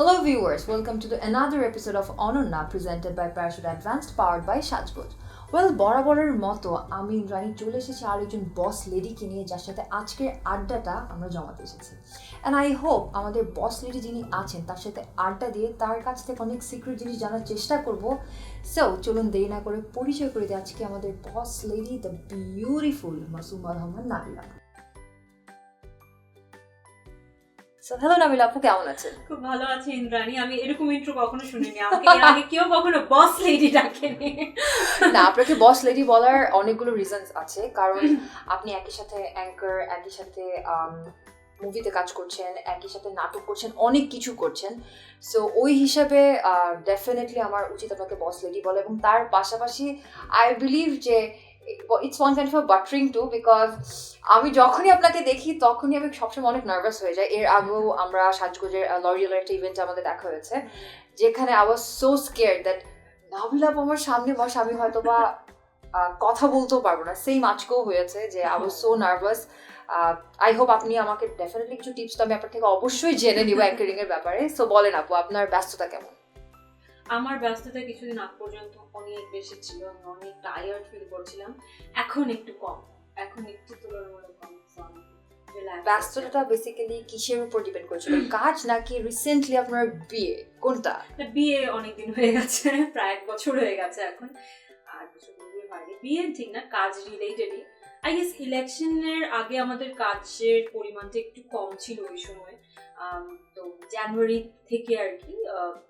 Hello, viewers. Welcome to the, another episode of Ononna presented by Parachute Advanced, powered by সাজগোজ well বরাবরের মতো আমি রানী চলে এসেছি আর একজন বস লেডিকে নিয়ে যার সাথে আজকের আড্ডাটা আমরা জমাতে এসেছি। অ্যান্ড আই হোপ আমাদের বস লেডি যিনি আছেন তার সাথে আড্ডা দিয়ে তার কাছ থেকে অনেক সিক্রেট জিনিস জানার চেষ্টা করব। সো চলুন দেরি না করে পরিচয় করে দিই আজকে আমাদের boss lady the beautiful Masuma Rahman Nabila so hello Nabila আপু কেমন আছেন? খুব ভালো আছে ইন্দ্রাণী। আমি এরকম ইন্ট্রো কখনো শুনিনি। আমাকে এর আগে কেউ কখনো বস লেডি ডাকেনি। না আপনাকে বস লেডি বলার অনেকগুলো রিজনস আছে। কারণ আপনি একই সাথে অ্যাঙ্কার একই সাথে মুভিতে কাজ করছেন একই সাথে নাটক করছেন অনেক কিছু করছেন। সো ওই হিসাবে ডেফিনেটলি আমার উচিত আপনাকে বস লেডি বলা। এবং তার পাশাপাশি আই বিলিভ যে it's one kind of buttering too because আমি যখনই আপনাকে দেখি, তখনই আমি সবসময় অনেক নার্ভাস হয়ে যাই। এর আগেও আমরা সাজগোজের লরিয়ালের একটা ইভেন্ট আমাদের দেখা হয়েছে, যেখানে I was so scare that Nabila আপু আমার সামনে, বসে, আমি হয়তো বা কথা বলতেও পারব না। সেম আজকেও হয়েছে যে I was so nervous I hope আপনি আমাকে ডেফিনেটলি কিছু টিপস তো আমি আপনার থেকে অবশ্যই জেনে নিব অ্যাঙ্কারিং এর ব্যাপারে। সো বলেন আপু, আপনার ব্যস্ততা কেমন? আমার ব্যস্ততা কিছুদিন আগ পর্যন্ত অনেক বেশি ছিল আমি অনেক টায়ার্ড ফিল করছিলাম। এখন একটু কম এখন একটু তুলনামূলক কম। ব্যস্ততা বেসিক্যালি কিসের উপর ডিপেন্ড করেছিল? কাজ নাকি রিসেন্টলি আপনার বিয়ে? কোনটা? বিয়ে অনেকদিন হয়ে গেছে প্রায় এক বছর হয়ে গেছে এখন। আর বছর হয়নি বিয়ে ঠিক না কাজ রিলেটেডই আই গেস ইলেকশনের আগে আমাদের কাজের পরিমাণটা একটু কম ছিল ওই সময়। তো জানুয়ারি থেকে আর কি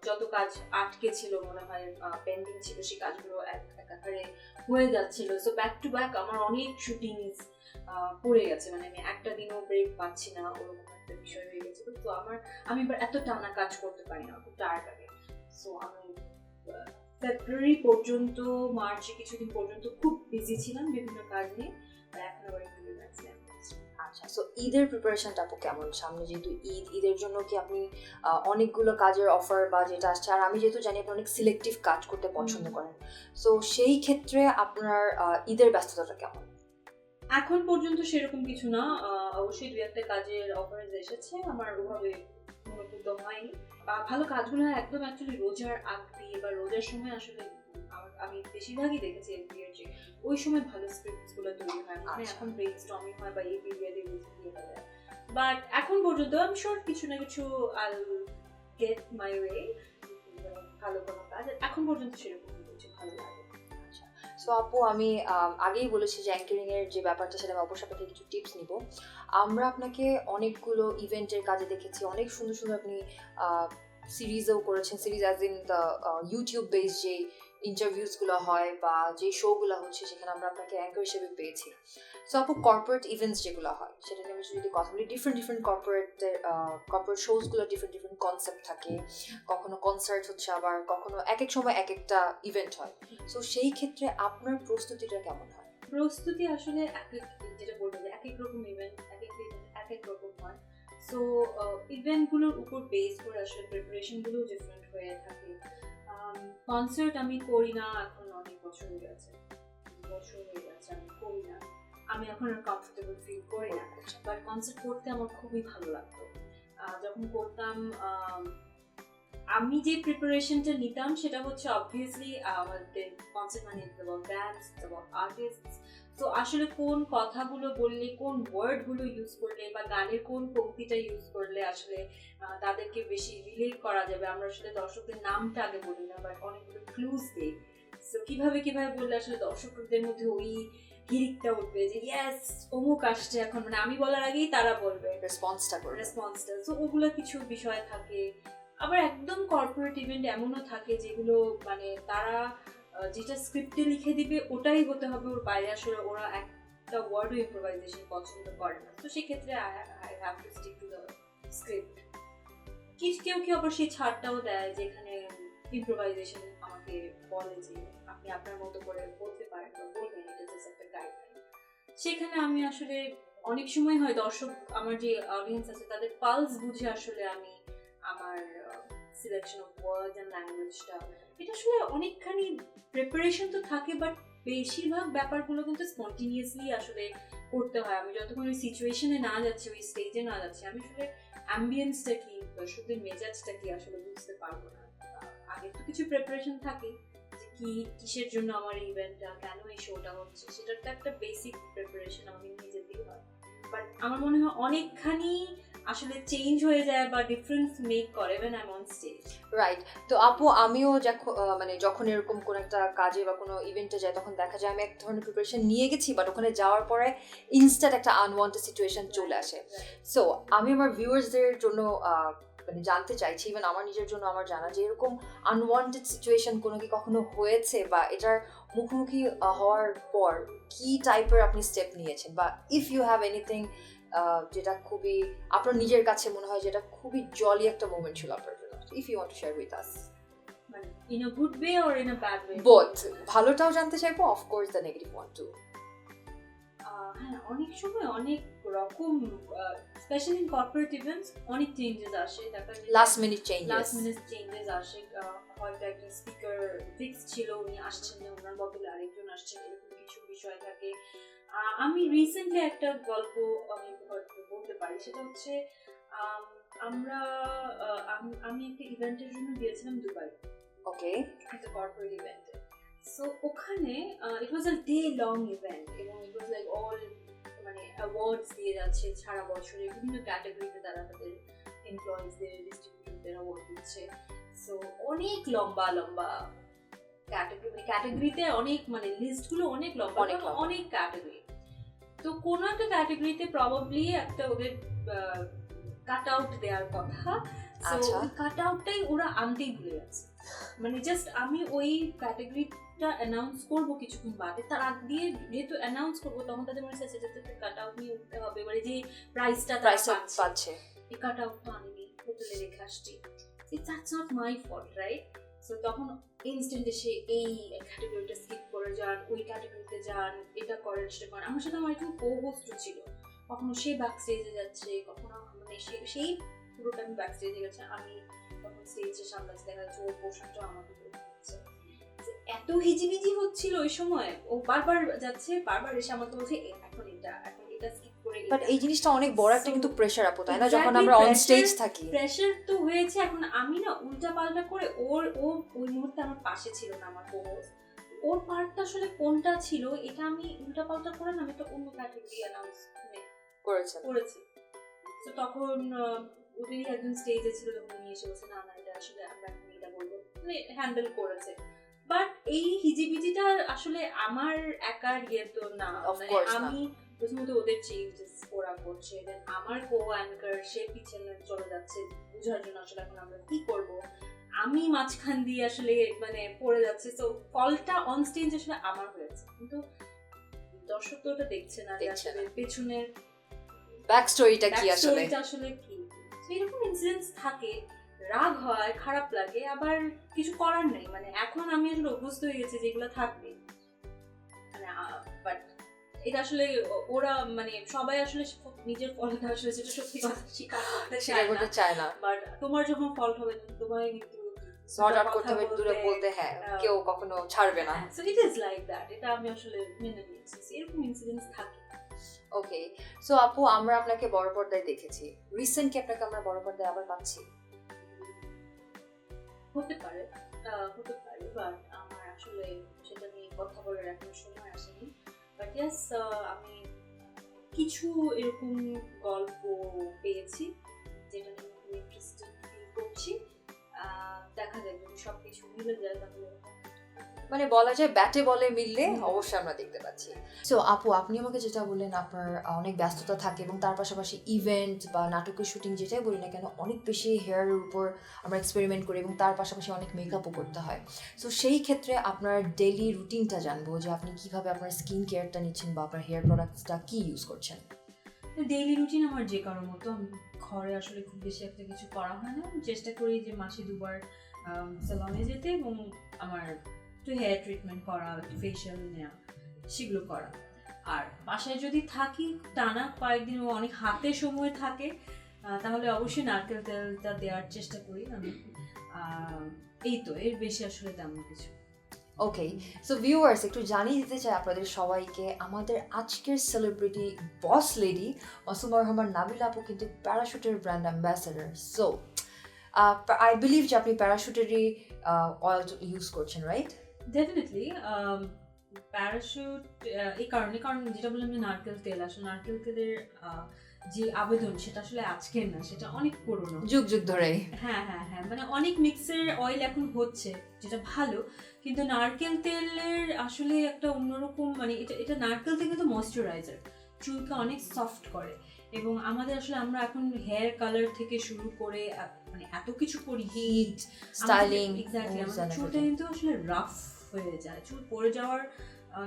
যত কাজ আটকে ছিল মনে হয় পেন্ডিং ছিল সেই কাজগুলো এক একাধারে হয়ে যাচ্ছিল। সো ব্যাক টু ব্যাক আমার অনেক শুটিংস পড়ে গেছে। মানে আমি একটা দিনও ব্রেক পাচ্ছি না, ওরকম একটা বিষয় হয়ে গেছে তো আমার, আমি এবার এত টানা কাজ করতে পারি না, খুব টায়ার্ড লাগে। সো আমি ফেব্রুয়ারি পর্যন্ত মার্চে কিছুদিন পর্যন্ত খুব বিজি ছিলাম বিভিন্ন কাজ নিয়ে। এখন আবার একটু সো ঈদের প্রিপারেশনটা আপু কেমন? সামনে যেহেতু ঈদ ঈদের জন্য কি আপনি অনেকগুলো কাজের অফার বা যেটা আসছে আর আমি যেহেতু জানি আপনি অনেক সিলেক্টিভ কাজ করতে পছন্দ করেন। সো সেই ক্ষেত্রে আপনার ঈদের ব্যস্ততাটা কেমন? এখন পর্যন্ত সেরকম কিছু না। অবশ্যই দুই একটা কাজের অফার এসেছে। আমার ওভাবে মনোপুত হয়নি। বা ভালো কাজগুলো একদম অ্যাকচুয়ালি রোজার আগ দিয়ে বা রোজার সময় আসলে আমি বেশিরভাগই দেখেছি এফবিআর যে ওই সময় ভালো স্ক্রিপ্টসগুলো তৈরি হয় মানে আচ্ছা। এখন ব্রেন স্টর্মিং হয় বা এই পিরিয়ডে দিয়ে যায় বাট এখন পর্যন্ত আমি শোর কিছু না কিছু আই গেট মাই ওয়ে ভালো কোনো কাজ। এখন পর্যন্ত সেরকম কিছু ভালো লাগে সো আপু আমি আগেই বলেছি যে অ্যাঙ্কারিং এর যে ব্যাপারটা সেটা আমি অবশ্যই আপনাকে কিছু টিপস নিব। আমরা আপনাকে অনেকগুলো ইভেন্টের কাজে দেখেছি। অনেক সুন্দর সুন্দর আপনি সিরিজও করেছেন। Series as in the YouTube base যে ইন্টারভিউসগুলো হয় বা যে শোগুলো হচ্ছে সেখানে আমরা আপনাকে অ্যাঙ্কার হিসেবে পেয়েছি। সো আপু কর্পোরেট ইভেন্টস যেগুলো হয় সেটা নিয়ে আমি যদি কথা বলি ডিফারেন্ট ডিফারেন্ট কর্পোরেট কর্পোরেট শোজগুলো ডিফারেন্ট ডিফারেন্ট কনসেপ্ট থাকে। কখনো কনসার্ট হচ্ছে আবার, কখনো এক এক সময় এক একটা ইভেন্ট হয়। সো সেই ক্ষেত্রে আপনার প্রস্তুতিটা কেমন হয়? প্রস্তুতি আসলে এক এক যেটা বলব যে এক এক রকম ইভেন্ট এক এক event এক এক রকম হয় সো ইভেন্টগুলোর উপর বেস করে আসলে প্রিপারেশনগুলো ডিফারেন্ট হয়ে থাকে। কনসার্ট আমি করি না এখন অনেক বছর হয়ে গেছে। বছর হয়ে গেছে আমি করি না। আমি এখন আর কমফোর্টেবল ফিল করি না। বাট কনসার্ট করতে আমার খুবই ভালো লাগতো। যখন করতাম আম, যে প্রিপারেশনটা নিতাম সেটা হচ্ছে অবভিয়াসলি আমাদের কনসার্ট মানে ব্যান্ডস আর্টিস্ট তো আসলে কোন কথাগুলো বললে কোন ওয়ার্ডগুলো ইউজ করলে বা গানের কোন পঙ্ক্তিটা ইউজ করলে আসলে তাদেরকে বেশি রিলেট করা যাবে? আমরা আসলে দর্শকদের নামটা আগে বলি না বাট অনেকগুলো ক্লুজ দিই। তো কীভাবে কীভাবে বললে আসলে দর্শকদের মধ্যে ওই হিরিকটা উঠবে যে ইয়েস অমুক আসছে এখন। মানে আমি বলার আগেই তারা বলবে। রেসপন্সটা করবে। রেসপন্সটা তো ওগুলো কিছু বিষয় থাকে। আবার একদম কর্পোরেট ইভেন্ট এমনও থাকে যেগুলো মানে তারা যেটা স্ক্রিপ্টে লিখে দিবে, ওটাই হতে হবে ওর বাইরে, আসলে ওরা একটা ওয়ার্ডও ইম্প্রোভাইজেশন পছন্দ করে না। তো সেক্ষেত্রে I have to stick to the script কেউ কেউ আবার সেই ছাড়টাও দেয় যেখানে ইম্প্রোভাইজেশন আমাকে বলে যে আপনি আপনার মতো করে বলতে পারেন বা বলবেন, এটা জাস্ট একটা গাইডলাইন সেখানে আমি আসলে অনেক সময় হয় দর্শক, আমার যে অডিয়েন্স আছে, তাদের পালস বুঝে আসলে আমি আমার সিলেকশন অফ ওয়ার্ড অ্যান্ড ল্যাঙ্গুয়েজটা এটা আসলে অনেকখানি প্রিপারেশন তো থাকে বাট বেশিরভাগ ব্যাপারগুলো কিন্তু স্পন্টিনিয়াসলি আসলে করতে হয়। আমি যতক্ষণ ওই সিচুয়েশনে না যাচ্ছি, ওই স্টেজে না যাচ্ছি, আমি আসলে অ্যাম্বিয়েন্সটা কি, দর্শকদের মেজাজটা কি আসলে বুঝতে পারব না। আগে তো কিছু প্রিপারেশন থাকে যে কি, কিসের জন্য আমার ইভেন্টটা কেন এই শোটা হচ্ছে, সেটার তো একটা বেসিক প্রিপারেশন আমাকে নিয়ে যেতেই হয়। বাট আমার মনে হয় অনেকখানি আসলে চেঞ্জ হয়ে যায় বা ডিফারেন্স মেক করে when I'm on stage. Right তো আপু আমিও যখন মানে যখন এরকম কোন একটা কাজে বা কোনো ইভেন্টে যাই তখন দেখা যায় আমি এক ধরনের প্রিপারেশন নিয়ে গেছি বাট ওখানে যাওয়ার পরে ইনস্ট্যান্ট একটা আনওয়ান্টেড সিচুয়েশন চলে আসে। সো আমি আমার ভিউয়ার্সদের জন্য মানে জানতে চাইছি ইভেন আমার নিজের জন্য আমার জানা যে এরকম আনওয়ান্টেড সিচুয়েশন কোনো কি কখনো হয়েছে বা এটার মুখোমুখি হওয়ার পর কি টাইপের আপনি স্টেপ নিয়েছেন? বা ইফ ইউ হ্যাভ এনিথিং যেটা খুবই আপনার নিজের কাছে মনে হয় যেটা খুবই জলি একটা মোমেন্ট ছিল আপনার জন্য। If you want to share with us মানে in a good way or in a bad way both ভালোটাও জানতে চাইব of course the negative one too হ্যাঁ অনেক সময় অনেক রকম স্পেশালি ইন কর্পোরেট ইভেন্টস অনেক চেঞ্জেস আসে। দেখা last minute changes last minute changes আসে। হয়তো একটা স্পিকার ফিক্স ছিল উনি আসছেন না ওনার বদলে আরেকজন আসছেন এরকম কিছু বিষয় থাকে। আমি রিসেন্টলি একটা গল্প আমি বলতে পারি। সেটা হচ্ছে আমরা আমি একটা ইভেন্টের জন্য গিয়েছিলাম দুবাই। ওকে। একটা কর্পোরেট ইভেন্টে সো ওখানে it was a day long event এবং ইট ওয়াজ লাইক অল মানে অ্যাওয়ার্ডস দিয়ে যাচ্ছে সারা বছরে। বিভিন্ন ক্যাটাগরিতে তারা তাদের এমপ্লয়িজদের ডিস্ট্রিবিউটরদের অ্যাওয়ার্ড দিচ্ছে। সো অনেক লম্বা লম্বা ক্যাটাগরি মানে ক্যাটাগরিতে অনেক মানে লিস্টগুলো অনেক লম্বা অনেক অনেক ক্যাটাগরি তো কোনো একটা ক্যাটাগরিতে প্রবাবলি একটা ওদের কাট আউট দেওয়ার কথা। আচ্ছা। কাট আউটটাই ওরা আনতেই ভুলে গেছে। মানে জাস্ট আমি ওই ক্যাটাগরিটা অ্যানাউন্স করব কিছুক্ষণ বাদে তার আগ দিয়ে যেহেতু অ্যানাউন্স করব তখন তাদের মনে হচ্ছে সেটাতে কাট আউট নিয়ে উঠতে হবে। এবারে যে প্রাইসটা প্রাইস পাচ্ছে। পাচ্ছে। এই কাট আউট তো আনিনি হোটেলে রেখে আসছি। That's not my fault right so তখন ইনস্ট্যান্ট এসে এই ক্যাটাগরিটা স্কিপ করে যান, ওই ক্যাটাগরিতে যান, এটা করেন, সেটা করেন। আমার সাথে আমার একটু কো ছিল। কখনো সে ব্যাক স্টেজে যাচ্ছে, কখনো মানে সে, সেই পুরোটা আমি ব্যাক স্টেজে গেছে, আমি তখন স্টেজে সামলাচ্ছি দেখা যাচ্ছে ওর পোর্শনটাও আমাকে এত হিজিবিজি হচ্ছিল ওই সময়, ও বারবার যাচ্ছে, বারবার এসে আমাকে বলছে এখন এটা এখন এটা স্কিপ বাট এই জিনিসটা অনেক বড় একটা কিন্তু প্রেশার আপু তাই না? যখন আমরা অন স্টেজ থাকি। প্রেশার তো হয়েছে এখন আমি না উল্টা পাল্টা করে ওর ও ওই মুহূর্তে আমার পাশে ছিল না আমার কোহোস্ট ওর পার্টটা আসলে কোনটা ছিল এটা আমি উল্টা পাল্টা করে না আমি তো অন্য ক্যাটাগরি অ্যানাউন্স করেছেন। করেছি। তো তখন ওদেরই একজন স্টেজে ছিল যখন উনি এসে বলছে না না এটা আসলে আমরা এটা বলব। মানে হ্যান্ডেল করেছে। বাট এই হিজিবিজিটা আসলে আমার একার ইয়ে তো না মানে না। আমি প্রথমত ওদের চেঞ্জেস ওরা করছে দেন আমার কো অ্যাঙ্কার সে পিছনে চলে যাচ্ছে বুঝার জন্য আসলে এখন আমরা কি করব? আমি মাঝখান দিয়ে আসলে মানে পড়ে যাচ্ছে তো ফলটা অন স্টেজ আসলে আমার হয়েছে। কিন্তু দর্শক তো ওটা দেখছে না আসলে পেছনের ব্যাক স্টোরিটা কি আসলে? আসলে কি? এরকম ইনসিডেন্টস থাকে রাগ হয় খারাপ লাগে আবার কিছু করার নেই। মানে এখন আমি আসলে অভ্যস্ত হয়ে গেছি যেগুলো থাকবে। এটা আসলে ওরা মানে সবাই আসলে নিজের ফলটা আসলে সেটা সত্যি কথা স্বীকার করতে চায় না। বাট তোমার যখন ফল্ট হবে তোমায় সর্ট আউট করতে হবে দূরে বলতে হ্যাঁ কেউ কখনো ছাড়বে না। So it is like that এটা আমি আসলে মেনে নিয়েছি। এরকম ইনসিডেন্টস থাকে। ওকে সো আপু আমরা আপনাকে বড় পর্দায় দেখেছি। রিসেন্ট কি আপনাকে আমরা বড় পর্দায় আবার পাচ্ছি? হতে পারে হতে পারে বাট আমার আসলে সেটা নিয়ে কথা বলার এখন সময় আসেনি। বাট ইয়াস আমি কিছু এরকম গল্প পেয়েছি যেটা নিয়ে খুব ইন্টারেস্টেড ফিল করছি। দেখা যাক যদি সব কিছু মিলে যায় তাহলে মানে বলা যায় ব্যাটে বলে মিললে অবশ্যই আমরা দেখতে পাচ্ছি। সো আপু আপনি আমাকে যেটা বললেন আপনার অনেক ব্যস্ততা থাকে এবং তার পাশাপাশি ইভেন্ট বা নাটকের শুটিং যেটাই বলি না কেন অনেক বেশি হেয়ারের উপর আমরা এক্সপেরিমেন্ট করি এবং তার পাশাপাশি অনেক মেকআপও করতে হয়। সো সেই ক্ষেত্রে আপনার ডেইলি রুটিনটা জানব যে আপনি কীভাবে আপনার স্কিন কেয়ারটা নিচ্ছেন বা আপনার হেয়ার প্রোডাক্টসটা কি ইউজ করছেন? ডেইলি রুটিন আমার যে কারোর মতো ঘরে আসলে খুব বেশি একটা কিছু করা হয় না। চেষ্টা করি যে মাসে দুবার সেলনে যেতে এবং আমার একটু হেয়ার ট্রিটমেন্ট করা, একটু ফেশিয়াল নেওয়া সেগুলো করা। আর বাসায় যদি থাকি, টানা কয়েকদিন অনেক হাতে সময় থাকে তাহলে অবশ্যই নারকেল তেলটা দেওয়ার চেষ্টা করি আমি। এই তো, এর বেশি আসলে তেমন কিছু। ওকে সো ভিউয়ার্স একটু জানিয়ে দিতে চাই আপনাদের সবাইকে, আমাদের আজকের celebrity boss lady Masuma Rahman Nabil আপু কিন্তু প্যারাশুটের brand ambassador so I believe যে আপনি প্যারাশুটেরই অয়েল ইউজ করছেন রাইট ডেফিনেটলি প্যারাশুট এই কারণে কারণ যেটা বললাম যে নারকেল তেল আসলে নারকেল তেলের যে আবেদন সেটা আসলে আজকের না সেটা অনেক পুরনো। যুগ যুগ ধরেই হ্যাঁ হ্যাঁ হ্যাঁ মানে অনেক মিক্সের অয়েল এখন হচ্ছে যেটা ভালো কিন্তু নারকেল তেলের আসলে একটা অন্যরকম মানে এটা এটা নারকেল তেল কিন্তু ময়শ্চারাইজার চুলকে অনেক সফট করে এবং আমাদের আসলে আমরা এখন হেয়ার কালার থেকে শুরু করে মানে এত কিছু করি হিট স্টাইলিং এক্স্যাক্টলি চুলটা কিন্তু আসলে রাফ হয়ে যায়। চুল পড়ে যাওয়ার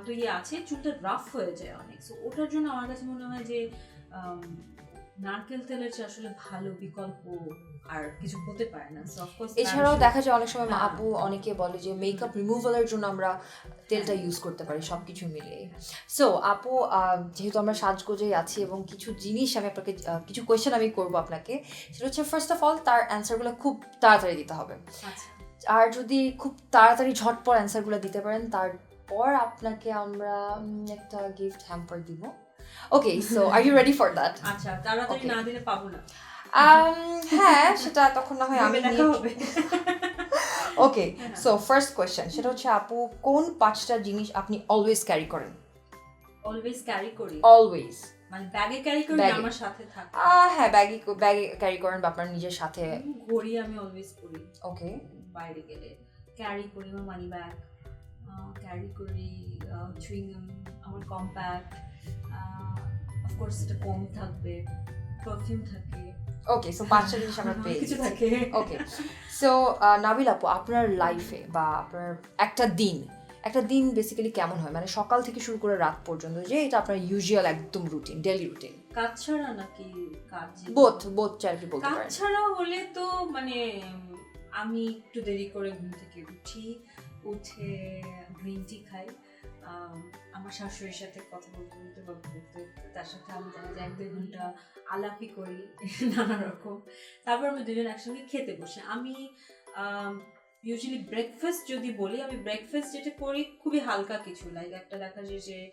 তো ইয়ে আছে চুলটা রাফ হয়ে যায় অনেক। সো ওটার জন্য আমার কাছে মনে হয় যে নারকেল তেলের চেয়ে আসলে ভালো বিকল্প আর কিছু হতে পারে না। এছাড়াও দেখা যায় অনেক সময় হ্যাঁ। আপু অনেকে বলে যে মেকআপ রিমুভালের জন্য আমরা তেলটা ইউজ করতে পারি সব কিছু মিলিয়ে। সো আপু যেহেতু আমরা সাজগোজেই আছি এবং কিছু জিনিস আমি আপনাকে কিছু কোয়েশ্চেন আমি করব আপনাকে সেটা হচ্ছে ফার্স্ট অফ অল তার অ্যান্সারগুলো খুব তাড়াতাড়ি দিতে হবে। আচ্ছা। আর যদি খুব তাড়াতাড়ি ঝটপট অ্যান্সারগুলো দিতে পারেন তারপর আপনাকে আমরা একটা গিফট হ্যাম্পার দিব। Okay so are you ready for that আচ্ছা তাড়াতাড়ি না দিলে পাবো না। হ্যাঁ সেটা তখন না হয় আমি ওকে সো ফার্স্ট কোয়েশ্চেন সেটা হচ্ছে আপু কোন পাঁচটা জিনিস আপনি অলওয়েজ ক্যারি করেন? অলওয়েজ ক্যারি করি? অলওয়েজ মানে ব্যাগে ক্যারি করি আমার সাথে থাকে? হ্যাঁ ব্যাগে ব্যাগে ক্যারি করেন বা আপনার নিজের সাথে। ঘড়ি আমি অলওয়েজ করি ওকে বাইরে গেলে। ক্যারি করি আমার মানি ব্যাগ ক্যারি করি চুইংগাম আমার কম্প্যাক্ট অফকোর্স এটা কম থাকবে পারফিউম থাকে। ওকে সো পাঁচটা জিনিস আমরা পেয়ে কিছু থাকে। ওকে সো নাবিল আপু আপনার লাইফে বা আপনার একটা দিন একটা দিন বেসিক্যালি কেমন হয়? মানে সকাল থেকে শুরু করে রাত পর্যন্ত যে এটা আপনার ইউজুয়াল একদম রুটিন ডেলি রুটিন কাজ ছাড়া নাকি কাজ বোথ বোথ চাইলে বলতে কাজ পারেন? ছাড়া হলে তো মানে আমি একটু দেরি করে ঘুম থেকে উঠি, উঠে গ্রিন টি খাই। আমার শাশুড়ির সাথে কথা বলতে বলতে, গল্প করতে তার সাথে আমি দেখা যায় এক দুই ঘণ্টা আলাপি করি, নানা রকম। তারপর আমি দুজন একসঙ্গে খেতে বসে। আমি ইউজুয়ালি ব্রেকফাস্ট যদি বলি, আমি ব্রেকফাস্ট যেটা করি, খুবই হালকা কিছু। লাইক একটা দেখা যায় যে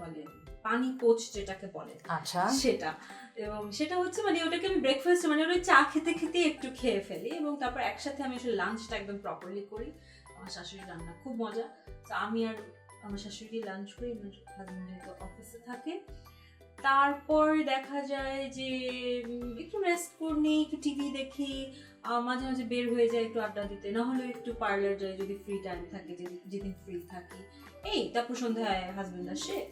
বলে পানি কোচ যেটাকে বলে। আচ্ছা। সেটা। এবং সেটা হচ্ছে মানে ওটাকে আমি ব্রেকফাস্ট মানে ওটা চা খেতে খেতে একটু খেয়ে ফেলি এবং তারপর একসাথে আমি আসলে লাঞ্চটা একদম প্রপারলি করি। আমার শাশুড়ি রান্না খুব মজা। তো আমি আর আমার শাশুড়ি লাঞ্চ করি আমার হাজব্যান্ড যেহেতু অফিসে থাকে। তারপর দেখা যায় যে একটু রেস্ট করে নিই একটু টিভি দেখি মাঝে মাঝে বের হয়ে যায় একটু আড্ডা দিতে। না হলে একটু পার্লার যাই যদি ফ্রি টাইম থাকে যেদিন- যেদিন ফ্রি থাকি। এই তারপর সন্ধ্যায় হাজব্যান্ড আসে।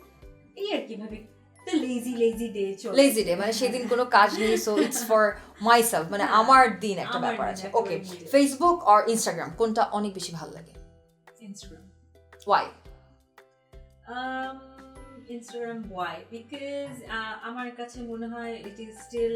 এই আর কি ভাবে। Lazy lazy day lazy day মানে সেদিন কোনো কাজ নেই সো ইটস ফর মাইসেলফ মানে হ্যাঁ, আমার দিন একটা ব্যাপার আছে। ওকে ফেসবুক আর ইনস্টাগ্রাম কোনটা অনেক বেশি ভালো লাগে? Instagram why um Instagram why because আমার কাছে মনে হয় ইট ইজ স্টিল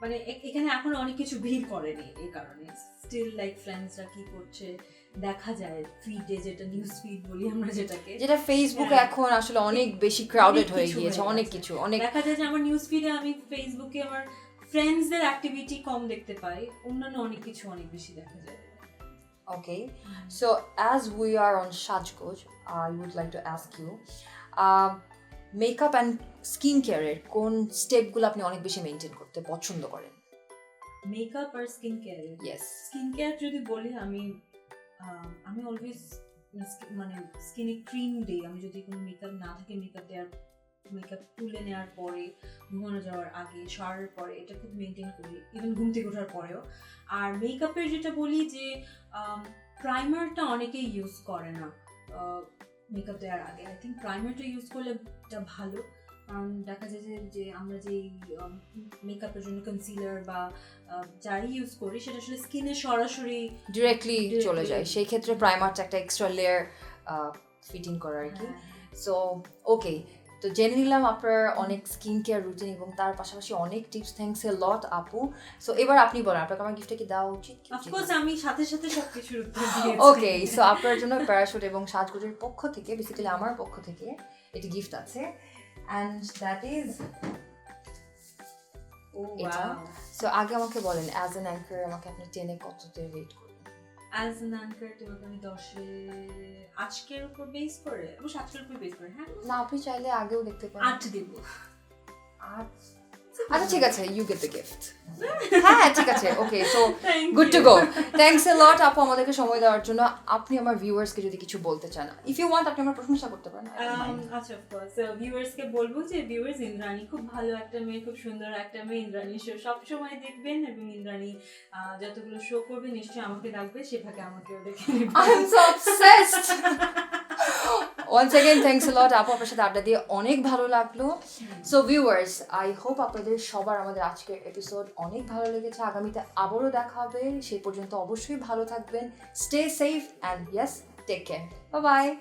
মানে এখানে এখন অনেক কিছু ভিড় করেনি এই কারণে। স্টিল লাইক ফ্রেন্ডসরা কি করছে? দেখা যায় ফিডে যেটা নিউজ ফিড বলি আমরা যেটাকে। যেটা ফেসবুকে হ্যাঁ। এখন আসলে অনেক বেশি ক্রাউডেড হয়ে গিয়েছে অনেক কিছু অনেক দেখা যায় যে আমার নিউজ ফিডে আমি ফেসবুকে আমার ফ্রেন্ডসদের অ্যাক্টিভিটি কম দেখতে পাই অন্যান্য অনেক কিছু অনেক বেশি দেখা যায়। Okay so as we are on সাজগোজ I would like to ask you um, makeup and skin কেয়ারের কোন স্টেপগুলো আপনি অনেক বেশি মেনটেন করতে পছন্দ করেন? মেকআপ আর স্কিন ইয়েস স্কিন কেয়ার যদি বলি আমি আমি অলওয়েজ মানে স্কিনে ক্রিম দিই। আমি যদি কোনো মেকআপ না থাকে মেকআপ দেওয়ার মেকআপ তুলে নেওয়ার পরে, ঘুমানো যাওয়ার আগে শাওয়ারের পরে, এটা খুব মেনটেন করি ইভেন ঘুম থেকে ওঠার পরেও। আর মেকআপের যেটা বলি যে প্রাইমারটা অনেকেই ইউজ করে না মেকআপ দেওয়ার আগে। আই থিঙ্ক প্রাইমারটা ইউজ করলে এটা ভালো। কারণ দেখা যায় যে যে আমরা যে মেকআপের জন্য কনসিলার বা যাই ইউজ করি সেটা আসলে স্কিনে সরাসরি ডিরেক্টলি চলে যায়। সেই ক্ষেত্রে প্রাইমারটা একটা এক্সট্রা লেয়ার ফিটিং করা আর কি। হ্যাঁ, সো ওকে তো জেনে নিলাম আপনার অনেক স্কিন কেয়ার রুটিন এবং তার পাশাপাশি অনেক টিপস থ্যাংকস এ লট আপু। সো এবার আপনি বলেন আপনাকে আমার গিফটটা কি দেওয়া উচিত? অফকোর্স আমি সাথে সাথে উত্তর দিয়েছি। ওকে সো আপনার জন্য প্যারাশুট এবং সাজগোজের পক্ষ থেকে বেসিক্যালি আমার পক্ষ থেকে একটি গিফট আছে। অ্যান্ড দ্যাট ইজ oh, এটা। wow. সো আগে আমাকে বলেন অ্যাজ এন অ্যাঙ্কার আমাকে আপনি টেনে কততে রেট করবেন অ্যাজ অ্যান অ্যাঙ্কার তোমাকে আমি দশে আজকের উপর বেস করে অবশ্য আজকের উপর বেস করে হ্যাঁ না আপনি চাইলে আগেও দেখতে পারেন আট দিব আট আচ্ছা ঠিক আছে ইউ গেট দ্য গিফট হ্যাঁ ঠিক আছে okay so good to go thanks a lot আপু আমাদেরকে সময় দেওয়ার জন্য। আপনি আমার ভিউয়ার্সকে যদি কিছু বলতে চান ইফ ইউ ওয়ান্ট আপনি আমার প্রশংসা করতে পারেন. Um, আচ্ছা অফকোর্স ভিউয়ার্সকে বলব যে ভিউয়ার্স ইন্দ্রাণী খুব ভালো একটা মেয়ে খুব সুন্দর একটা মেয়ে। ইন্দ্রাণী শো সবসময় দেখবেন এবং ইন্দ্রাণী যতগুলো শো করবে নিশ্চয়ই আমাকে ডাকবে সেভাবে আমাকেও দেখে নেবে। I'm so obsessed. Once again, second thanks lot আপু আপনার সাথে আড্ডা দিয়ে অনেক ভালো লাগল। সো ভিউয়ার্স আই হোপ আপনাদের সবার আমাদের আজকের এপিসোড অনেক ভালো লেগেছে। আগামীতে আবারও দেখা হবে। সেই পর্যন্ত অবশ্যই ভালো থাকবেন। Stay safe and yes take care bye